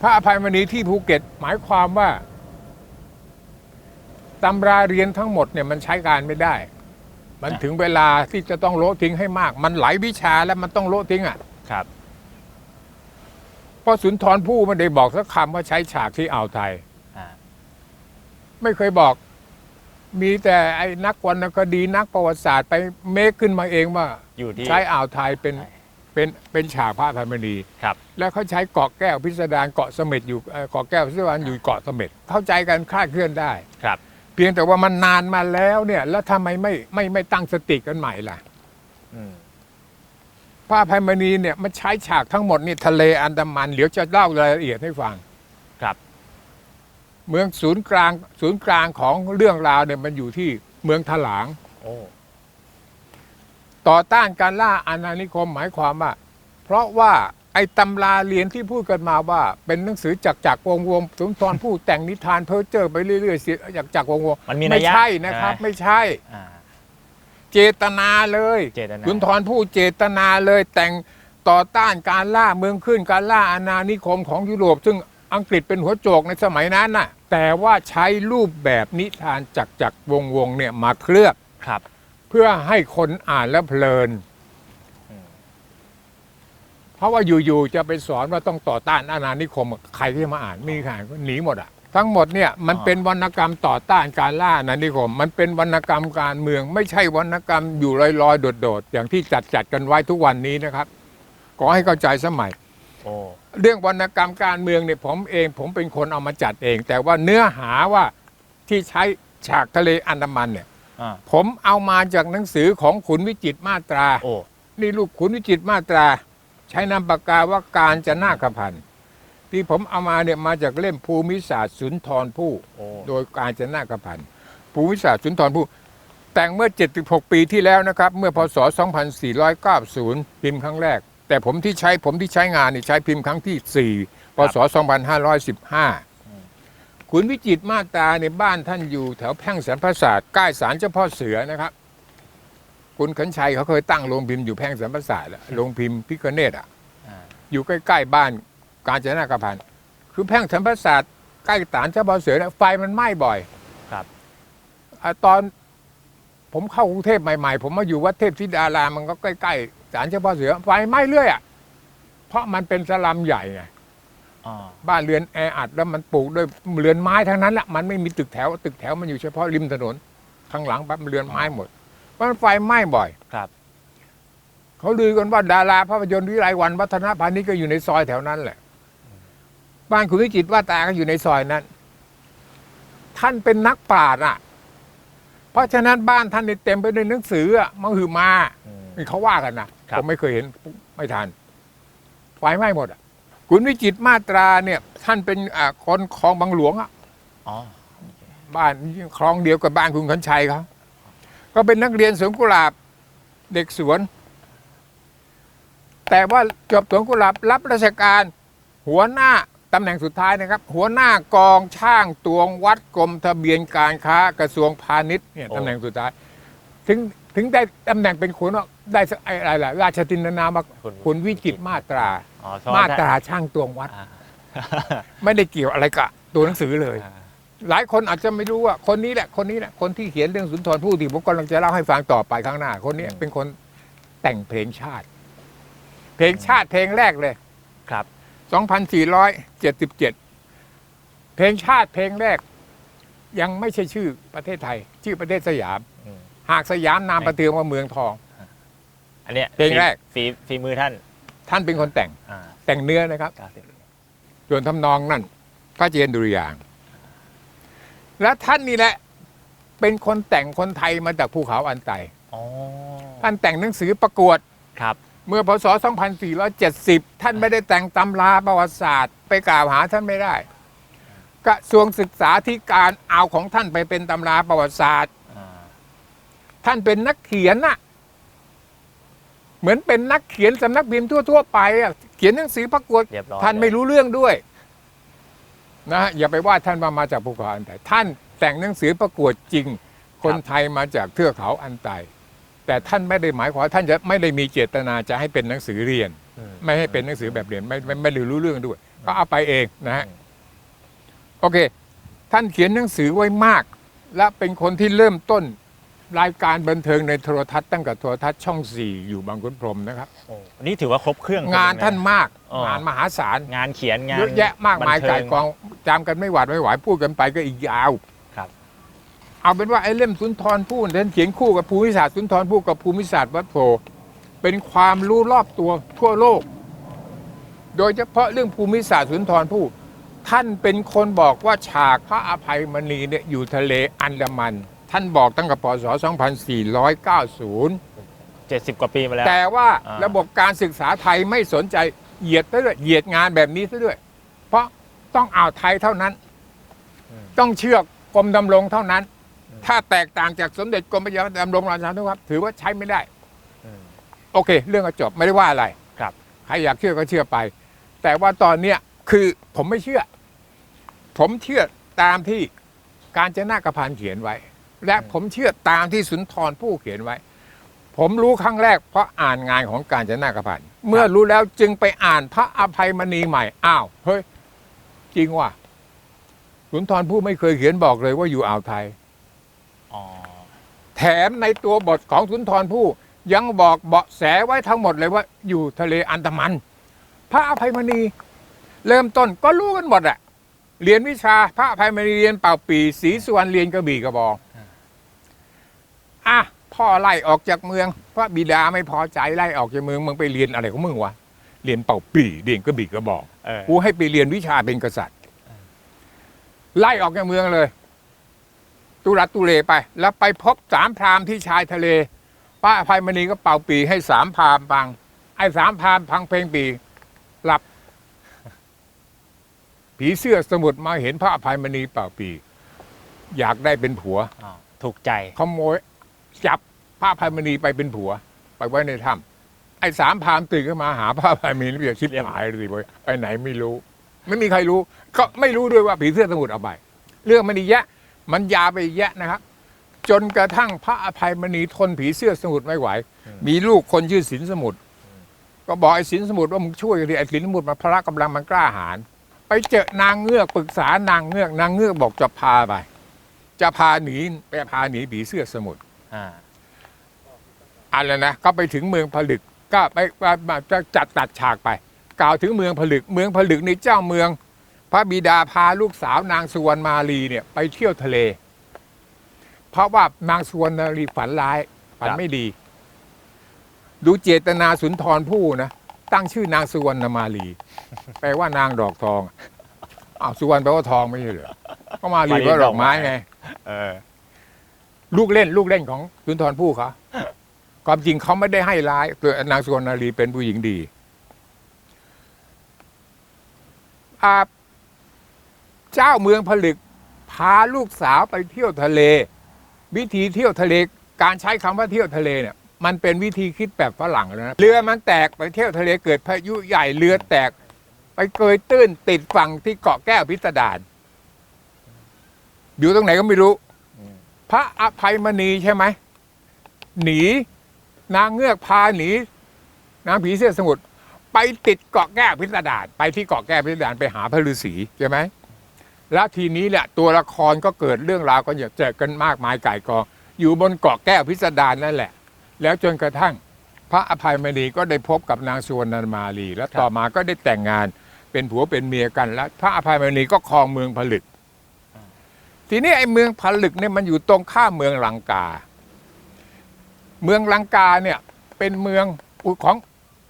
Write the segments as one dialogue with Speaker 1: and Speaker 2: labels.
Speaker 1: พระอภัยมณีที่ภูเก็ตหมายความว่าตำราเรียนทั้งหมดเนี่ยมันใช้การไม่ได้ มันถึงเวลาที่จะต้องโละทิ้งให้มาก มันหลายวิชาแล้วมันต้องโละทิ้งอะ
Speaker 2: ครับ
Speaker 1: เพราะสุนทรภู่ไม่ได้บอกสักคำว่าใช้ฉากที่อ่าวไทย
Speaker 2: อ่า
Speaker 1: ไม่เคยบอก มีแต่ไอ้นักวรรณคดีนักประวัติศาสตร์ไปเมคขึ้นมาเองว่า
Speaker 2: อยู่ที่
Speaker 1: ใช้อ่าวไทยเป็น
Speaker 2: ใช่
Speaker 1: เป็นเป็นฉากพระอภัยมณี
Speaker 2: ครับ
Speaker 1: แล้วเขาใช้เกาะแก้วพิสดารเกาะเสม็ดอยู่เอ่อเกาะแก้วพิสดารอยู่เกาะเสม็ดเข้าใจกันคลาดเคลื่อนได้
Speaker 2: ครับ
Speaker 1: เพียงแต่ว่ามันนานมาแล้วเนี่ย แล้วทำไมไม่ไม่ไม่ตั้งสติกันใหม่ล่ะ
Speaker 2: อืม
Speaker 1: พระอภัยมณีเนี่ยมันใช้ฉากทั้งหมดนี่ทะเลอันดามันเดี๋ยวจะเล่ารายละเอียดให้ฟัง
Speaker 2: ครับ
Speaker 1: เมืองศูนย์กลางศูนย์กลางของเรื่องราวเนี่ยมันอยู่ที่เมืองถลาง
Speaker 2: โอ้
Speaker 1: ต่อต้านการล่าอาณานิคมหมายความว่า เพราะว่าไอ้ตำราเรียนที่พูดกันมาว่า เป็นหนังสือจักจักรวงวงสุนทรผู้แต่งนิทานเพ้อเจ้อไปเรื่อยๆเสียจักจักวงวง
Speaker 2: มันมีนั
Speaker 1: ไม่ใช่นะครับ
Speaker 2: ใช่ไหม
Speaker 1: ไม่ใช่
Speaker 2: อ่า
Speaker 1: เจตนาเลย
Speaker 2: เจตนา
Speaker 1: สุนทรผู้เจตนาเลยแต่งต่อต้านการล่าเมืองขึ้นการล่าอาณานิคมของยุโรป ซึ่งอังกฤษเป็นหัวโจกในสมัยนั้นน่ะแต่ว่าใช้รูปแบบนิทานจักจักรวงวงศ์เนี่ยมาเคลือบ
Speaker 2: ครับ
Speaker 1: เพื่อให้คนอ่านแล้วเพลิน
Speaker 2: อืม
Speaker 1: เพราะว่าอยู่ๆจะไปสอนว่าต้องต่อต้านอาณานิคม ใครที่มาอ่านมีใครก็หนีหมดอะทั้งหมดเนี่ยมันเป็นวรรณกรรมต่อต้านการล่าอาณานิคม มันเป็นวรรณกรรมการเมือง ไม่ใช่วรรณกรรมอยู่ลอยๆโดดๆอย่างที่จัดจัดๆกันไว้ทุกวันนี้นะครับขอให้เข้าใจสมัย
Speaker 2: โอ้
Speaker 1: เรื่องวรรณกรรมการเมืองเนี่ยผมเองผมเป็นคนเอามาจัดเอง แต่ว่าเนื้อหาว่าที่ใช้ฉากทะเลอันดามันเนี่ย
Speaker 2: อ่า
Speaker 1: ผมเอามาจากหนังสือของขุนวิจิตรมาตรา
Speaker 2: โอ้
Speaker 1: นี่ลูกขุนวิจิตรมาตรา ใช้นามปากกาว่าการจะนาคพันธ์ที่ผมเอามาเนี่ยมาจากเล่มภูมิศาสตร์สุนทรภู่
Speaker 2: โอ้
Speaker 1: โดยการจะนาคพันธ์ภูมิศาสตร์สุนทรภู่แต่งเมื่อ 76 ปีที่แล้วนะครับ เมื่อพศ 2490 พิมพ์ครั้งแรก แต่ผมที่ใช้ผมที่ใช้งานนี่ใช้พิมพ์ครั้งที่ 4 พศ 2515 ขุนวิจิตรมาตราในยบ้านท่านอยู่แถวแพ่งแสนพระศาสตร์ใกล้ศาลเจ้าพ่อเสือนะครับ คุณขันชัยเขาเคยตั้งโรงพิมพ์อยู่แพ่งแสนพระศาสตร์อะโรงพิมพ์พิคเนตอะ
Speaker 2: อ่า
Speaker 1: อยู่ใกล้ๆบ้านกาญจนากพันธ์คือแพ่งแสนพระศาสตร์ใกล้ศาลเจ้าพ่อเสือเนี่ยไฟมันไหม้บ่อย
Speaker 2: ครับ
Speaker 1: อะตอนผมเข้ากรุงเทพใหม่ๆ ผมมาอยู่วัดเทพธิดารามมันก็ใกล้ๆศาลเจ้าพ่อเสือไฟไหม้เรื่อยอะเพราะมันเป็นสลัมใหญ่ไง
Speaker 2: อ่า
Speaker 1: บ้านเรือนแออัดแล้วมันปลูกด้วยเรือนไม้ทั้งนั้นแหละมันไม่มีตึกแถว ตึกแถวมันอยู่เฉพาะริมถนนข้างหลังปั๊บมันเรือนไม้หมดเพราะฉะนั้นไฟไหม้บ่อย
Speaker 2: ครับ
Speaker 1: เขาลือกันว่าดาราภาพยนตร์วิไลวันวัฒนพานิชย์ก็อยู่ในซอยแถวนั้นแหละบ้านคุณวิจิตรว่าตาก็อยู่ในซอยนั้น ท่านเป็นนักปราชญ์อะ เพราะฉะนั้นบ้านท่านนี่เต็มไปด้วยหนังสืออะมังหือมา
Speaker 2: อืม
Speaker 1: นี่เขาว่ากันนะครับผมไม่เคยเห็นไม่ทันไฟไหม้หมดอะ คุณวิจิตรมาตราเนี่ย ท่านเป็นอ่าคนคลองบางหลวงอะ
Speaker 2: อ๋อ
Speaker 1: บ้านคลองเดียวกับบ้านคุณขันชัยเขาก็เป็นนักเรียนสวนกุหลาบเด็กสวน แต่ว่าจบสวนกุหลาบรับราชการ หัวหน้าตำแหน่งสุดท้ายนะครับ หัวหน้ากองช่างตวงวัดกรมทะเบียนการค้ากระทรวงพาณิชย์เนี่ยตำแหน่งสุดท้าย ถึงถึงได้ตำแหน่งเป็นขุนว่าได้สักไอ้อะไรล่ะราชตินานามว่า
Speaker 2: คุณ
Speaker 1: คุณวิจิตรมาตรา
Speaker 2: อ๋อชอบ
Speaker 1: มาตราช่างตวงวัด
Speaker 2: อ่า
Speaker 1: ไม่ได้เกี่ยวอะไรกับตัวหนังสือเลย
Speaker 2: อ่า
Speaker 1: หลายคนอาจจะไม่รู้ว่าคนนี้แหละคนนี้แหละคนที่เขียนเรื่องสุนทรภู่ที่ผมกำลังจะเล่าให้ฟังต่อไปข้างหน้า คนนี้เป็นคนแต่งเพลงชาติ เพลงชาติเพลงแรกเลย
Speaker 2: ครับ
Speaker 1: 2477 เพลงชาติเพลงแรก ยังไม่ใช่ชื่อประเทศไทย ชื่อประเทศสยาม
Speaker 2: อืม
Speaker 1: หากสยามนามประเทืองว่าเมืองทอง
Speaker 2: อันเนี้ย
Speaker 1: เพลงแรก
Speaker 2: ฝีฝีมือท่าน
Speaker 1: ท่านเป็นคนแต่ง
Speaker 2: อ่า
Speaker 1: แต่งเนื้อนะครับ
Speaker 2: เก้าสิบ
Speaker 1: ส่วนทำนองนั่นพระเจนดุริยางค์และท่านนี่แหละ เป็นคนแต่งคนไทยมาจากภูเขาอันไต
Speaker 2: อ๋อ
Speaker 1: ท่านแต่งหนังสือประกวด
Speaker 2: ครับ
Speaker 1: เมื่อพศ 2470 ท่านไม่ได้แต่งตำราประวัติศาสตร์ ไปกล่าวหาท่านไม่ได้ กระทรวงศึกษาธิการเอาของท่านไปเป็นตำราประวัติศาสตร์
Speaker 2: อ่า
Speaker 1: ท่านเป็นนักเขียนน่ะ เหมือนเป็นนักเขียนสำนักพิมพ์ทั่วๆไปอะเขียนหนังสือประกวด
Speaker 2: เรียบร้อย
Speaker 1: ท่านไม่
Speaker 2: เลย
Speaker 1: รู้เรื่องด้วยนะฮะอย่าไปว่าท่านว่ามาจากภูเขาอันไตท่านแต่งหนังสือประกวดจริง คนไทยมาจากเทือกเขาอันไตแต่ท่านไม่ได้หมายความว่าท่านจะไม่ได้มีเจตนาจะให้เป็นหนังสือเรียน
Speaker 2: อืม
Speaker 1: ไม่ให้เป็นหนังสือแบบเรียนไม่ไม่ไม่ได้รู้เรื่องด้วย ก็เอาไปเองนะฮะโอเค ท่านเขียนหนังสือไว้มาก และเป็นคนที่เริ่มต้น รายการบันเทิงในโทรทัศน์ตั้งแต่โทรทัศน์ช่องสี่อยู่บางขุนพรหมนะครับ
Speaker 2: โอ้นี่ถือว่าครบเครื่อง
Speaker 1: งาน
Speaker 2: ค
Speaker 1: ท่าน
Speaker 2: หงะ
Speaker 1: มาก
Speaker 2: อ๋อ
Speaker 1: งานมหาศาล
Speaker 2: งานเขียนงาน
Speaker 1: เยอะแยะมากมาย
Speaker 2: บันเทิ
Speaker 1: ไก่กองจำกันไม่หวาดไม่ไหวพูดกันไปก็อีกยาว
Speaker 2: ครับ
Speaker 1: เอาเป็นว่าไอ้เล่มสุนทรภู่ท่านเขียนคู่กับภูมิศาสตร์สุนทรภู่กับภูมิศาสตร์วัดโพธิ์เป็นความรู้รอบตัวทั่วโลก โดยเฉพาะเรื่องภูมิศาสตร์สุนทรภู่ท่านเป็นคนบอกว่าฉากพระอภัยมณีเนี่ยอยู่ทะเลอันดามัน ท่านบอกตั้งแต่ปศ 2490
Speaker 2: เจ็ดสิบกว่าปีมาแล้ว
Speaker 1: แต่ว่า
Speaker 2: อ่า
Speaker 1: ระบบการศึกษาไทยไม่สนใจเหยียดซะด้วยเหยียดงานแบบนี้ซะด้วย เพราะต้องอ่าวไทยเท่านั้น ต้องเชื่อกรมดำรงเท่านั้น ถ้าแตกต่างจากสมเด็จกรมพระยาดำรงราชานุวัฒน์ถือว่าใช้ไม่ได้
Speaker 2: อืม
Speaker 1: โอเค เรื่องก็จบไม่ได้ว่าอะไร
Speaker 2: ครับ
Speaker 1: ใครอยากเชื่อก็เชื่อไป แต่ว่าตอนเนี้ยคือผมไม่เชื่อ ผมเชื่อตามที่การจนากระพันธ์เขียนไว้ และผมเชื่อตามที่สุนทรผู้เขียนไว้ ผมรู้ครั้งแรกเพราะอ่านงานของการจนากระพันธ์เมื่อรู้แล้วจึงไปอ่านพระอภัยมณีใหม่อ้าวเฮ้ยจริงว่ะสุนทรผู้ไม่เคยเขียนบอกเลยว่าอยู่อ่าวไทย
Speaker 2: อ๋อ
Speaker 1: แถมในตัวบทของสุนทรภู่ยังบอกเบาะแสไว้ทั้งหมดเลยว่า อยู่ทะเลอันดามัน พระอภัยมณี เริ่มต้นก็รู้กันหมดอะเรียนวิชาพระอภัยมณีเรียนเป่าปีศรีสุวรรณเรียนกระบี่กระบอง อะพ่อไล่ออกจากเมืองพระบิดาไม่พอใจไล่ออกจากเมืองมึงไปเรียนอะไรของมึงวะเรียนเป่าปีเรียนกระบี่กระบอก
Speaker 2: เออ
Speaker 1: กูให้ไปเรียนวิชาเป็นกษัตริย์ไล่ออกจากเมืองเลย ตุรัสตุเลไป แล้วไปพบสามพราหมณ์ที่ชายทะเล ป้าอภัยมณีก็เป่าปีให้สามพราหมณ์ฟัง ไอ้สามพราหมณ์พังเพลงปีหลับ ผีเสื้อสมุทรมาเห็นพระอภัยมณีเป่าปี อยากได้เป็นผัว
Speaker 2: อ๋อถูกใจ
Speaker 1: ขโมย จับพระอภัยมณีไปเป็นผัว ไปไว้ในถ้ำไอ้สามพามตื่นขึ้นมาหาพระอภัยมณีเรียกชิบหายเลยสิไปไหนไม่รู้ ไม่มีใครรู้ ก็ไม่รู้ด้วยว่าผีเสื้อสมุทรเอาไปเรื่องมันอีแยะ มันยาไปแยะนะครับ จนกระทั่งพระอภัยมณีทนผีเสื้อสมุทรไม่ไหว
Speaker 2: มี
Speaker 1: ลูกคนชื่อสินสมุทรก็บอกไอ้สินสมุทรว่ามึงช่วยกันดิไอ้สินสมุทรมันพละกำลังมันกล้าหาญไปเจอนางเงือกปรึกษานางเงือกนางเงือกบอกจะพาไป จะพาหนีไปพาหนีผีเสื้อสมุทร
Speaker 2: อ่า
Speaker 1: อะไรนะก็ไปถึงเมืองผลึก ก็ไปไปมาจะจัดตัดฉากไป กล่าวถึงเมืองผลึก เมืองผลึกในเจ้าเมือง พระบิดาพาลูกสาวนางสุวรรณมาลีเนี่ยไปเที่ยวทะเล เพราะว่านางสุวรรณมาลีฝันร้ายฝันไม่ดี ดูเจตนาสุนทรภู่นะตั้งชื่อนางสุวรรณมาลีแปลว่านางดอกทองอ้าวสุวรรณแปลว่าทองไม่ใช่เหรอก็มาลีแปลว่าดอกไม้ไง
Speaker 2: เออ
Speaker 1: ลูกเล่น ลูกเล่นของสุนทรภู่เขาความจริงเขาไม่ได้ให้ร้ายตัวนางสุวรรณารีเป็นผู้หญิงดีอาเจ้าเมืองผลึก พาลูกสาวไปเที่ยวทะเล วิธีเที่ยวทะเล การใช้คำว่าเที่ยวทะเลเนี่ยมันเป็นวิธีคิดแบบฝรั่งแล้วนะเรือมันแตกไปเที่ยวทะเลเกิดพายุใหญ่เรือแตก ไปเกยตื้นติดฝั่งที่เกาะแก้วพิสดารอยู่ตรงไหนก็ไม่รู้ พระอภัยมณีใช่ไหมหนี นางเงือกพาหนีนางผีเสื้อสมุทรไปติดเกาะแก้วพิสดารไปที่เกาะแก้วพิสดารไปหาพระฤาษีใช่ไหมแล้วทีนี้แหละตัวละครก็เกิดเรื่องราวกันอย่าเจอกันมากมายก่ายกองอยู่บนเกาะแก้วพิสดารนั่นแหละ แล้วจนกระทั่งพระอภัยมณีก็ได้พบกับนางสุวรรณมาลี และต่อมาก็ได้แต่งงานเป็นผัวเป็นเมียกัน แล้วพระอภัยมณีก็ครองเมืองผลึก ทีนี้ไอ้เมืองผลึกเนี่ยมันอยู่ตรงข้ามเมืองลังกา เมืองลังกาเนี่ยเป็นเมืองอุของ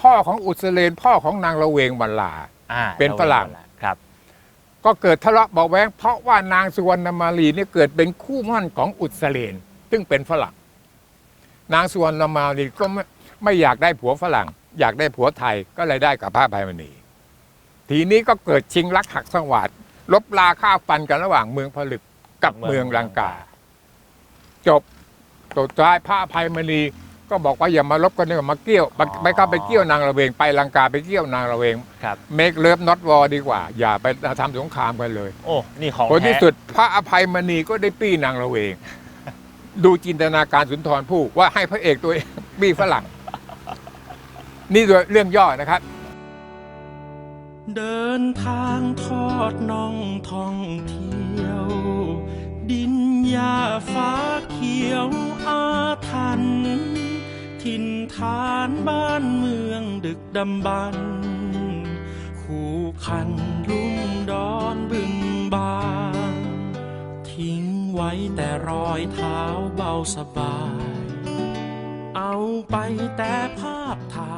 Speaker 1: พ่อของอุสเลนพ่อของนางละเวงบัลลา
Speaker 2: อ่า
Speaker 1: เป็นฝรั่ง
Speaker 2: ครับ
Speaker 1: ก็เกิดทะเลาะเบาะแว้งเพราะว่านางสุวรรณมาลีเนี่ยเกิดเป็นคู่หมั่นของอุสเลนซึ่งเป็นฝรั่ง นางสุวรรณมาลีก็ไม่ไม่อยากได้ผัวฝรั่ง อยากได้ผัวไทยก็เลยได้กับพระภัยมณี ทีนี้ก็เกิดชิงรักหักสวาดลบลาข้าวฟันกันระหว่างเมืองผลึก กับเมืองลังกา จบสุดท้ายพระอภัยมณีก็บอกว่าอย่ามาลบกันเลยมาเกี่ยวไปไปเข้าไปเกี่ยวนางระเวงไปลังกาไปเกี่ยวนางระเวง
Speaker 2: ครับ
Speaker 1: เมกเลิฟน็อตวอดีกว่า อย่าไปทำสงครามกันเลย
Speaker 2: โอ้นี่ของ
Speaker 1: ผลที่
Speaker 2: แท้
Speaker 1: สุดพระอภัยมณีก็ได้ปี้นางระเวง ดูจินตนาการสุนทรภู่ว่าให้พระเอกตัวเองปี้ฝรั่ง นี่เรื่องย่อนะครับ
Speaker 3: เดินทางทอดน่องท่องเที่ยว ดินหญ้าฟ้าเขียวอาทันถิ่นฐานบ้านเมืองดึกดำบรรพ์คู่คันลุ่มดอนบึงบานทิ้งไว้แต่รอยเท้าเบาสบาย เอาไปแต่ภาพถ่าย